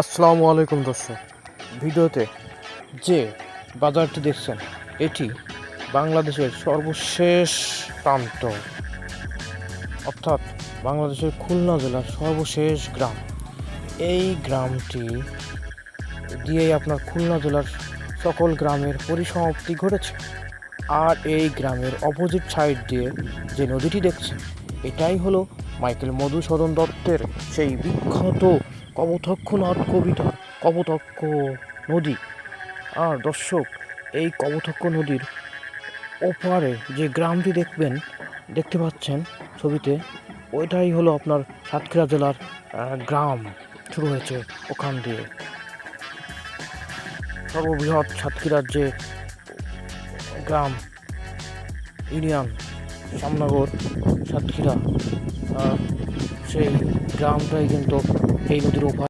আসসালামু আলাইকুম দর্শক। ভিডিওতে যে বাজারটি দেখছেন, এটি বাংলাদেশের সর্বশেষ প্রান্ত। অর্থাৎ বাংলাদেশের খুলনা জেলার সর্বশেষ গ্রাম। এই গ্রামটি দিয়েই আপনার খুলনা জেলার সকল গ্রামের পরিসমাপ্তি ঘটেছে। আর এই গ্রামের অপোজিট সাইড দিয়ে যে নদীটি দেখছেন, এটাই হলো মাইকেল মধুসূদন দত্তের সেই বিখ্যাত কবথক্ষনাথ কবিতা কবথক্ষ নদী। আর দর্শক, এই কবথক্ষ নদীর ওপারে যে গ্রামটি দেখবেন, দেখতে পাচ্ছেন ছবিতে, ওইটাই হলো আপনার সাতক্ষীরা জেলার গ্রাম শুরু হয়েছে ওখান দিয়ে। সর্ববৃহৎ সাতক্ষীরার যে গ্রাম, ইউনিয়ন, শ্যামনগর, সাতক্ষীরা সেই গ্রামটাই কিন্তু এই নদীর ওপার।